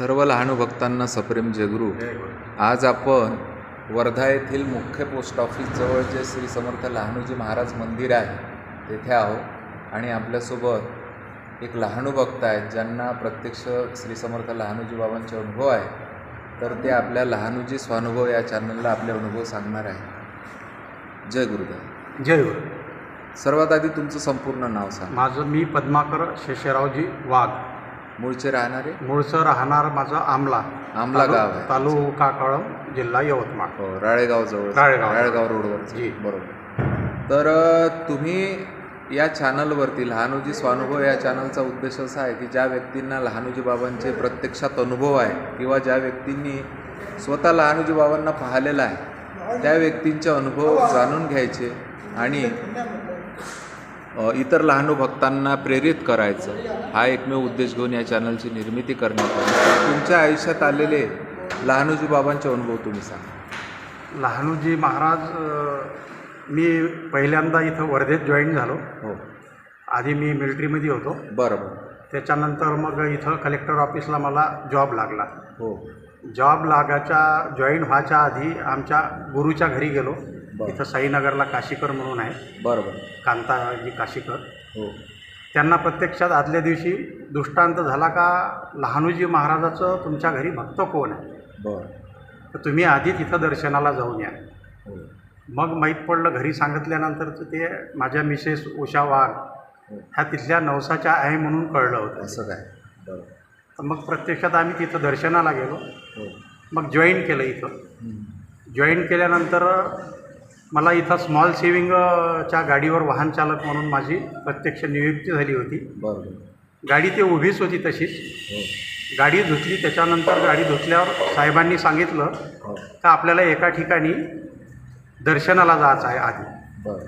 सर्व लहानू भक्तांना सप्रेम जयगुरु आज आपण वर्धा येथील मुख्य पोस्ट ऑफिसजवळ जे श्री समर्थ लहानूजी महाराज मंदिर आहे तेथे आहो. आणि आपल्यासोबत एक लहानू भक्त आहेत ज्यांना प्रत्यक्ष श्री समर्थ लहानूजी बाबांचे अनुभव आहे. तर ते आपल्या लहानूजी स्वानुभव या चॅनलला आपले अनुभव सांगणार आहे जय गुरुदेव. जय गुरु. सर्वात आधी तुमचं संपूर्ण नाव सांग. माझं मी पद्माकर शेषरावजी वाघ. मूळचे राहणारे? मूळचं राहणार माझं आमला. आमला तालु- गाव आहे. तालुका कळम जिल्हा यवतमाळ. हो राळेगाव जवळ राळेगाव. राळेगाव रोडवर जी. बरोबर. तर अ, तुम्ही या चॅनलवरती लहानोजी स्वानुभव या चॅनलचा उद्देश असा आहे की ज्या व्यक्तींना लहानोजी बाबांचे प्रत्यक्षात अनुभव आहे किंवा ज्या व्यक्तींनी स्वतः लहानोजी बाबांना पाहिलेलं आहे त्या व्यक्तींचे अनुभव जाणून घ्यायचे आणि इतर लहानू भक्तांना प्रेरित करायचं. हा एकमेव उद्देश घेऊन या चॅनलची निर्मिती करण्यात आली. तुमच्या आयुष्यात आलेले लहानोजी बाबांचे अनुभव तुम्ही सांगा. लहानूजी महाराज मी पहिल्यांदा इथं वर्धेत जॉईन झालो. हो. आधी मी मिलिटरीमध्ये होतो. बरं त्याच्यानंतर मग इथं कलेक्टर ऑफिसला मला जॉब लागला. हो. जॉब लागाच्या जॉईन व्हायच्या आधी आमच्या गुरुच्या घरी गेलो. इथं साईनगरला काशीकर म्हणून आहे. बरं बरं. कांताजी काशीकर. हो. त्यांना प्रत्यक्षात आदल्या दिवशी दृष्टांत झाला का? लहानूजी महाराजाचं तुमच्या घरी भक्त कोण आहे? बरं. तर तुम्ही आधी तिथं दर्शनाला जाऊन या. हो. मग माहीत पडलं घरी सांगितल्यानंतर तर ते माझ्या मिसेस उषा वाघ हो. ह्या तिथल्या नवसाच्या आहे म्हणून कळलं होतं. असं काय? बरं. तर मग प्रत्यक्षात आम्ही तिथं दर्शनाला गेलो. हो. मग जॉईन केलं इथं. जॉईन केल्यानंतर मला इथं स्मॉल सेविंगच्या गाडीवर वाहन चालक म्हणून माझी प्रत्यक्ष नियुक्ती झाली होती. बरं बरं गाडी ते उभीच होती तशीच. हो. गाडी धुतली त्याच्यानंतर गाडी धुतल्यावर साहेबांनी सांगितलं हो. का आपल्याला एका ठिकाणी दर्शनाला जायचं आहे आधी. बरं.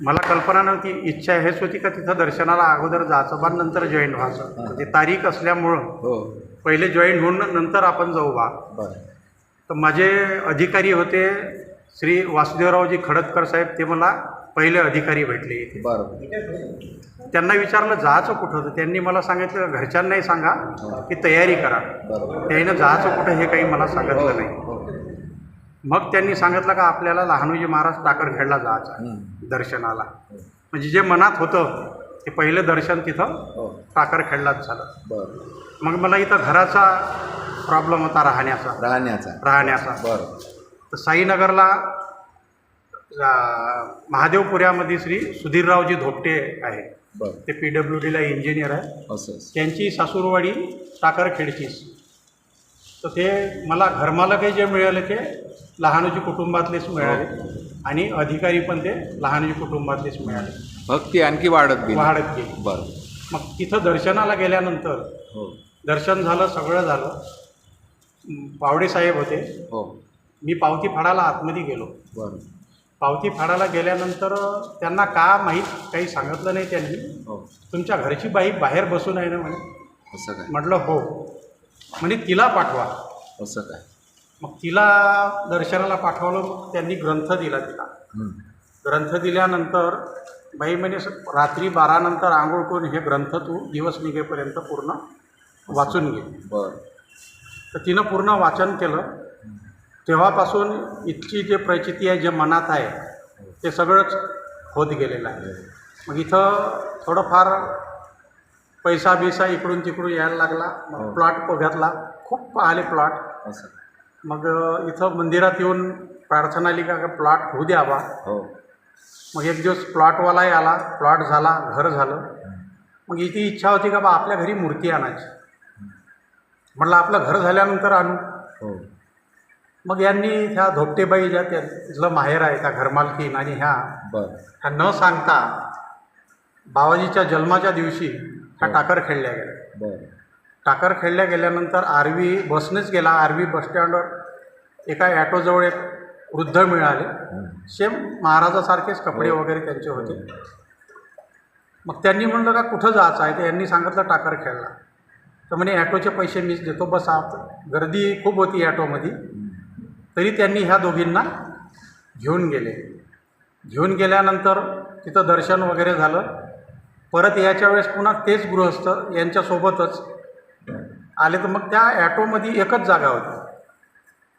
मला कल्पना नव्हती इच्छा हेच होती का तिथं दर्शनाला अगोदर जायचं बा नंतर जॉईन व्हायचं. हां. ते तारीख असल्यामुळं हो. पहिले जॉईन होऊन नंतर आपण जाऊ बा. बरं. तर माझे अधिकारी होते श्री वासुदेवरावजी खडतकर साहेब ते मला पहिले अधिकारी भेटले इथे. बरं त्यांना विचारलं जायचं कुठं तर त्यांनी मला सांगितलं घरच्यांनाही सांगा की तयारी करा. त्यानं जायचं कुठं हे काही मला हो सांगितलं नाही. हो मग त्यांनी सांगितलं का आपल्याला लहानूजी महाराज टाकरखेडला जायचं. दर्शनाला. हो. म्हणजे जे मनात होतं ते पहिलं दर्शन तिथं हो. टाकरखेडलाच झालं. बरं. मग मला इथं घराचा प्रॉब्लेम होता राहण्याचा. राहण्याचा. राहण्याचा. बरं. तर साईनगरला महादेवपुऱ्यामध्ये श्री सुधीररावजी धोपटे आहे ते पी डब्ल्यू डीला इंजिनियर आहे. त्यांची सासूरवाडी टाकरखेडचीच तर ते मला घरमालकही जे मिळाले ते लहानोजी कुटुंबातलेच मिळाले. आणि अधिकारी पण ते लहानोजी कुटुंबातलेच मिळाले. भक्ती आणखी वाढत गेली. वाढत गेली. बरं. मग तिथं दर्शनाला गेल्यानंतर हो. दर्शन झालं सगळं झालं. पावडे साहेब होते. हो. मी पावती फाडायला आतमध्ये गेलो. बरं. पावती फाडायला गेल्यानंतर त्यांना का माहीत काही सांगितलं नाही त्यांनी? हो. तुमच्या घरची बाई बाहेर बसून आहे ना म्हणे? असं काय? म्हटलं हो. म्हणे तिला पाठवा. असं काय? मग तिला दर्शनाला पाठवलं मग त्यांनी ग्रंथ दिला तिला. ग्रंथ दिल्यानंतर बाई म्हणे "स- रात्री बारानंतर आंघोळ करून हे ग्रंथ तू दिवस निघेपर्यंत पूर्ण वाचून घे. बरं. तर तिनं पूर्ण वाचन केलं. तेव्हापासून इतकी जे प्रचिती आहे जे मनात आहे ते सगळंच होत गेलेलं आहे. मग इथं थोडंफार पैसा बिसा इकडून तिकडून यायला लागला. हो. मग प्लॉट बघितला खूप पाहिले प्लॉट. मग इथं मंदिरात येऊन प्रार्थना लिखा का प्लॉट होऊ द्यावा. हो. मग एक दिवस प्लॉटवालाही आला. प्लॉट झाला घर झालं. मग इथे इच्छा होती का बा आपल्या घरी मूर्ती आणायची. म्हटलं आपलं घर झाल्यानंतर आणू. हो. मग यांनी ह्या धोपटेबाई ज्या त्या तिथलं माहेर आहे त्या घरमालकीन आणि ह्या बरं. ह्या न सांगता बाबाजीच्या जन्माच्या दिवशी ह्या. टाकर खेळल्या गेल्या. बरं. टाकर खेळल्या गेल्यानंतर आरवी बसनेच गेला. आरवी बसस्टँडवर एका ॲटोजवळ एक वृद्ध मिळाले. सेम महाराजासारखेच कपडे. वगैरे त्यांचे होते. मग त्यांनी म्हणलं का कुठं जायचं आहे? तर यांनी सांगितलं टाकर खेळला तर म्हणे ॲटोचे पैसे मीच देतो. बस. आत गर्दी खूप होती ॲटोमध्ये. तरी त्यांनी ह्या दोघींना घेऊन गेले. घेऊन गेल्यानंतर तिथं दर्शन वगैरे झालं. परत याच्या वेळेस पुन्हा तेच गृहस्थ यांच्यासोबतच आले तर मग त्या ॲटोमध्ये एकच जागा होती.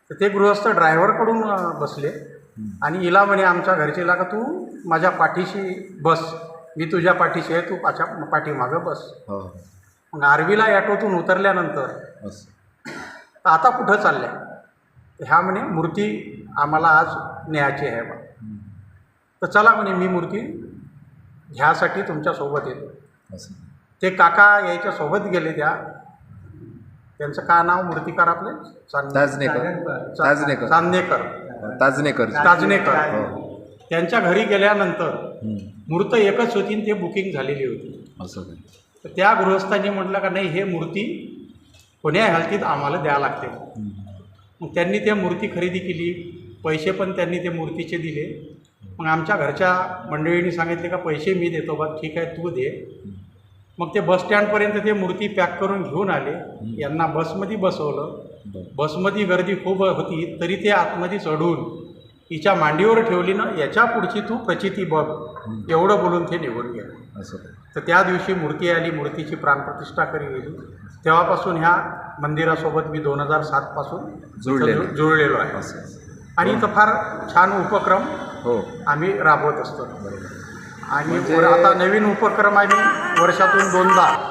तर ते गृहस्थ ड्रायव्हरकडून बसले. आणि हिला म्हणे आमच्या घरचीला का तू माझ्या पाठीशी बस. मी तुझ्या पाठीशी आहे तू पाच्या पाठीमागं बस. हो. मग आरवीला ॲटोतून उतरल्यानंतर आता कुठं चालल्या? ह्या म्हणे मूर्ती आम्हाला आज न्यायची आहे बा. तर चला म्हणे मी मूर्ती ह्यासाठी तुमच्यासोबत येतो. ते काका यायच्या सोबत गेले त्या. त्यांचं का नाव? मूर्तिकार आपले? चांद- ताजनेकर. चा- ताजनेकर. ताजनेकर. ताजनेकर. हो. त्यांच्या घरी गेल्यानंतर. मूर्त एकच होती ते बुकिंग झालेली होती. असं तर त्या गृहस्थांनी म्हटलं का नाही हे मूर्ती कोण्या हालतीत आम्हाला द्या लागते. मग त्यांनी त्या मूर्ती खरेदी केली पैसे पण त्यांनी ते मूर्तीचे दिले. मग आमच्या घरच्या मंडळींनी सांगितले का पैसे मी देतो बा ठीक आहे तू दे. मग ते बस स्टँडपर्यंत ते मूर्ती पॅक करून घेऊन आले. यांना बसमध्ये बसवलं. बसमध्ये गर्दी खूप होती तरी ते आतमध्ये चढून हिच्या मांडीवर ठेवली ना याच्या पुढची तू प्रचिती बघ. एवढं बोलून ते निघून गेले. असं. तर त्या दिवशी मूर्ती आली मूर्तीची प्राणप्रतिष्ठा करी गेली. तेव्हापासून ह्या मंदिरासोबत मी दोन हजार सातपासून जुळलेलो. जुळलेलो आहे. आणि इथं फार छान उपक्रम हो. आम्ही राबवत असतो. आणि म्हणजे- आता नवीन उपक्रम आम्ही वर्षातून दोनदा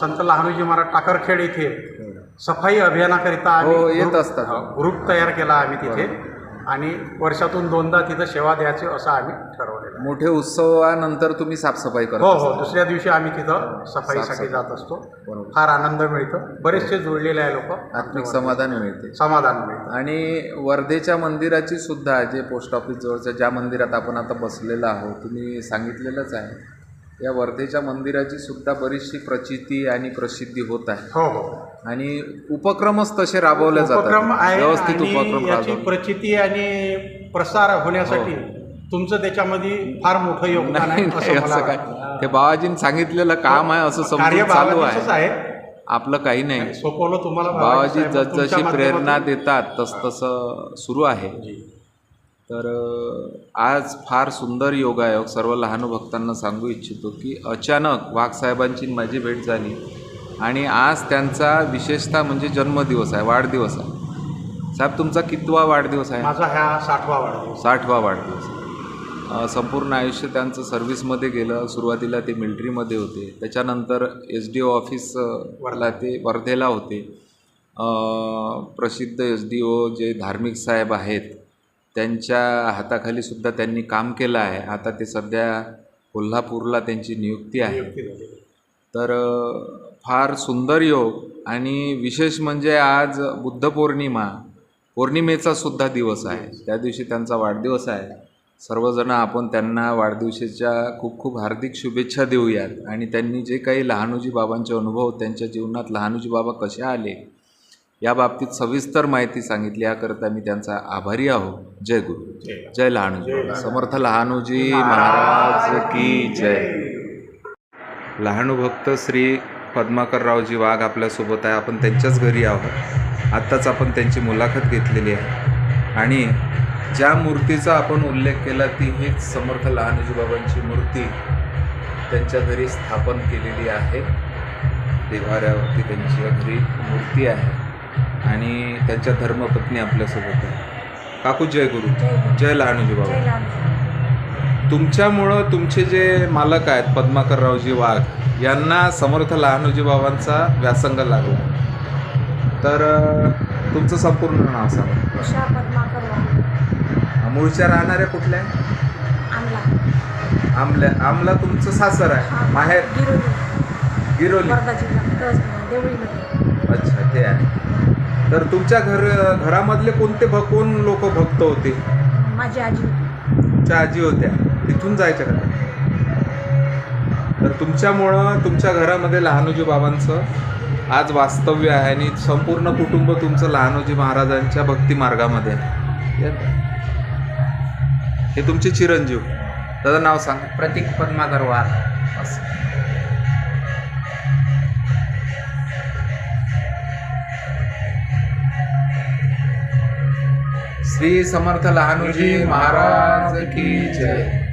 संत लहानोजी महाराज टाकरखेड इथे सफाई अभियानाकरिता आम्ही हो, येत असतात. ग्रुप तयार केला आम्ही तिथे. आणि वर्षातून दोनदा तिथं सेवा द्यायचे असं आम्ही ठरवलेलं आहे. मोठे उत्सवानंतर तुम्ही साफसफाई हो करता हो दुसऱ्या दिवशी आम्ही तिथं सफाईसाठी साफसफाई. जात असतो. बरोबर. फार आनंद मिळतो. बरेचसे जुळलेले आहे लोक. आत्मिक समाधान मिळते. समाधान मिळतं. आणि वर्धेच्या मंदिराची सुद्धा जे पोस्ट ऑफिस जवळच्या ज्या मंदिरात आपण आता बसलेलो आहोत तुम्ही सांगितलेलंच आहे. या वर्धेच्या मंदिराची सुद्धा बरीचशी प्रचिती आणि प्रसिद्धी होत आहे. हो हो. आणि उपक्रमच तसे राबवले उपक्रम जातात आहे व्यवस्थित उपक्रम आणि याची राबवले. प्रचिती आणि प्रसार होण्यासाठी तुमचं त्याच्यामध्ये फार मोठं योगदान आहे असं मला काय? वाटतं. ते बाबाजींनी सांगितलेलं काम आहे असं कार्य समजून चालू बाबाजीचंच आहे. आहे. आपलं काही नाही. सोपवलं तुम्हाला बाबाजी साहेब, तुमच्या जसजशी प्रेरणा माध्यमातून- देतात तसतसं सुरू आहे. तर अ, आज फार सुंदर योगायोग सर्व लहान भक्तांना सांगू इच्छितो की अचानक वाघ साहेबांची माझी भेट झाली. आणि आज त्यांचा विशेषतः म्हणजे जन्मदिवस आहे वाढदिवस आहे. साहेब तुमचा कितवा वाढदिवस आहे? माझा हा साठवा वाढदिवस. साठवा वाढदिवस अ, संपूर्ण आयुष्य त्यांचं सर्व्हिसमध्ये गेलं. सुरुवातीला ते मिलिटरीमध्ये होते. त्याच्यानंतर एस डी ओ ऑफिसला ते वर्धेला होते. प्रसिद्ध एस डी ओ जे धार्मिक साहेब आहेत त्यांच्या हाताखाली सुद्धा त्यांनी काम केलं आहे. आता ते सध्या कोल्हापूरला त्यांची नियुक्ती आहे. तर फार सुंदर योग आणि विशेष म्हणजे आज बुद्ध पौर्णिमा पौर्णिमेचा सुद्धा दिवस आहे. त्या दिवशी त्यांचा वाढदिवस आहे. सर्वजण आपण त्यांना वाढदिवसाच्या खूप खूप हार्दिक शुभेच्छा देऊयात. आणि त्यांनी जे काही लहानोजी बाबांचे अनुभव त्यांच्या जीवनात लहानोजी बाबा कसे आले या बाबतीत सविस्तर माहिती सांगितली. याकरता मी त्यांचा आभारी आहो. जय गुरु. जय जय लहानोजी. समर्थ लहानोजी महाराज की जय. लहानू भक्त श्री पद्माकररावजी वाघ आपल्यासोबत आहे. आपण त्यांच्याच घरी आहोत. आत्ताच आपण त्यांची मुलाखत घेतलेली आहे. आणि ज्या मूर्तीचा आपण उल्लेख केला ती हीच समर्थ लहानोजी बाबांची मूर्ती त्यांच्या घरी स्थापन केलेली आहे. देवाऱ्यावरती त्यांच्या घरी मूर्ती आहे आणि त्यांच्या धर्मपत्नी आपल्यासोबत आहे काकू जय गुरु. जय लहानोजी बाबा तुमच्यामुळं तुमचे जे मालक आहेत पद्माकररावजी वाघ यांना समर्थ लहानोजी बाबांचा व्यासंग लागला. तर तुमचं संपूर्ण नाव सांगा. मूळच्या राहणाऱ्या कुठल्या आहे? आमला. आमल्या आमला तुमचं सासर आहे. माहेर? गिरोली. गिरोली. वर्धा जिल्हा तहस देवळीमध्ये. अच्छा ते आहे. तर तुमच्या घर घरामधले कोणते भ कोण लोक भक्त होते? माझी आजी तुमच्या आजी होत्या. तिथून जायच्या का? तर तुमच्यामुळं तुमच्या घरामध्ये लहानोजी बाबांचं आज वास्तव्य आहे आणि संपूर्ण कुटुंब तुमचं लहानोजी महाराजांच्या भक्ती मार्गामध्ये आहे. हे तुमचे चिरंजीव. त्याचं नाव सांग. प्रतीक पद्माकर वाघ असं. श्री समर्थ लहानोजी महाराज की जय.